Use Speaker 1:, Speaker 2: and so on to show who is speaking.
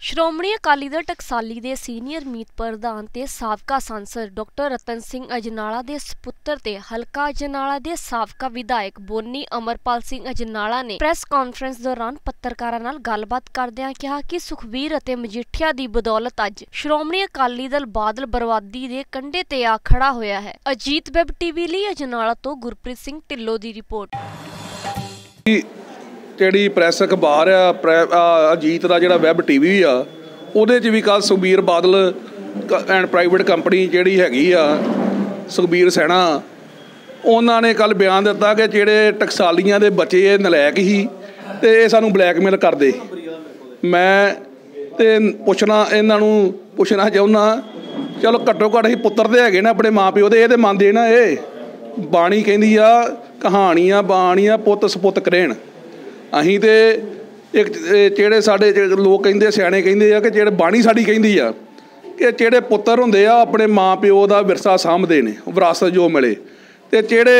Speaker 1: ਸ਼੍ਰੋਮਣੀ ਅਕਾਲੀ ਦਲ ਟਕਸਾਲੀ ਦੇ ਸੀਨੀਅਰ ਮੀਤ ਪ੍ਰਧਾਨ ਤੇ ਸਾਬਕਾ ਸੰਸਦ ਡਾਕਟਰ ਰਤਨ ਸਿੰਘ ਅਜਨਾਲਾ ਦੇ ਸੁਪੁੱਤਰ ਤੇ ਹਲਕਾ ਅਜਨਾਲਾ ਦੇ ਸਾਬਕਾ ਵਿਧਾਇਕ ਬੋਨੀ ਅਮਰਪਾਲ ਸਿੰਘ ਅਜਨਾਲਾ ਨੇ ਪ੍ਰੈਸ ਕਾਨਫਰੰਸ ਦੌਰਾਨ ਪੱਤਰਕਾਰਾਂ ਨਾਲ ਗੱਲਬਾਤ ਕਰਦਿਆਂ ਕਿਹਾ ਕਿ ਸੁਖਬੀਰ ਅਤੇ ਮਜੀਠੀਆ ਦੀ ਬਦੌਲਤ ਅੱਜ ਸ਼੍ਰੋਮਣੀ ਅਕਾਲੀ ਦਲ ਬਾਦਲ ਬਰਬਾਦੀ ਦੇ ਕੰਢੇ ਤੇ ਆ ਖੜਾ ਹੋਇਆ ਹੈ। ਅਜੀਤ ਵੈਬ ਟੀਵੀ ਲਈ ਅਜਨਾਲਾ ਤੋਂ ਗੁਰਪ੍ਰੀਤ ਸਿੰਘ ਢਿੱਲੋਂ ਦੀ ਰਿਪੋਰਟ।
Speaker 2: ਜਿਹੜੀ ਪ੍ਰੈਸ ਅਖਬਾਰ ਆ ਪ੍ਰੈ- ਅਜੀਤ ਦਾ ਜਿਹੜਾ ਵੈਬ ਟੀਵੀ ਆ, ਉਹਦੇ 'ਚ ਵੀ ਕੱਲ Sukhbir Badal and private company ਜਿਹੜੀ ਹੈਗੀ ਆ, ਸੁਖਬੀਰ ਸੈਣਾ, ਉਹਨਾਂ ਨੇ ਕੱਲ ਬਿਆਨ ਦਿੱਤਾ ਕਿ ਜਿਹੜੇ ਟਕਸਾਲੀਆਂ ਦੇ ਬੱਚੇ ਇਹ ਨਲਾਇਕ ਹੀ ਤੇ ਇਹ ਸਾਨੂੰ ਬਲੈਕਮੇਲ ਕਰਦੇ। ਮੈਂ ਤੇ ਪੁੱਛਣਾ, ਇਹਨਾਂ ਨੂੰ ਪੁੱਛਣਾ ਚਾਹੁੰਦਾ ਚਲੋ ਘੱਟੋ ਘੱਟ ਹੀ ਪੁੱਤਰ ਤੇ ਹੈਗੇ ਨਾ ਆਪਣੇ ਮਾਪਿਓ ਦੇ, ਇਹ ਤੇ ਮੰਨਦੇ ਨਾ ਇਹ। ਬਾਣੀ ਕਹਿੰਦੀ ਆ, ਕਹਾਣੀਆਂ ਬਾਣੀਆਂ ਪੁੱਤ ਸਪੁੱਤ ਕਰੇਣ। ਅਸੀਂ ਤੇ ਇੱਕ ਜਿਹੜੇ ਸਾਡੇ ਲੋਕ ਕਹਿੰਦੇ ਸਿਆਣੇ ਕਹਿੰਦੇ ਆ ਕਿ ਜਿਹੜੇ ਬਾਣੀ ਸਾਡੀ ਕਹਿੰਦੀ ਆ, ਕਿ ਜਿਹੜੇ ਪੁੱਤਰ ਹੁੰਦੇ ਆ, ਆਪਣੇ ਮਾਂ ਪਿਓ ਦਾ ਵਿਰਸਾ ਸਾਂਭਦੇ ਨੇ, ਵਿਰਾਸਤ ਜੋ ਮਿਲੇ। ਤੇ ਜਿਹੜੇ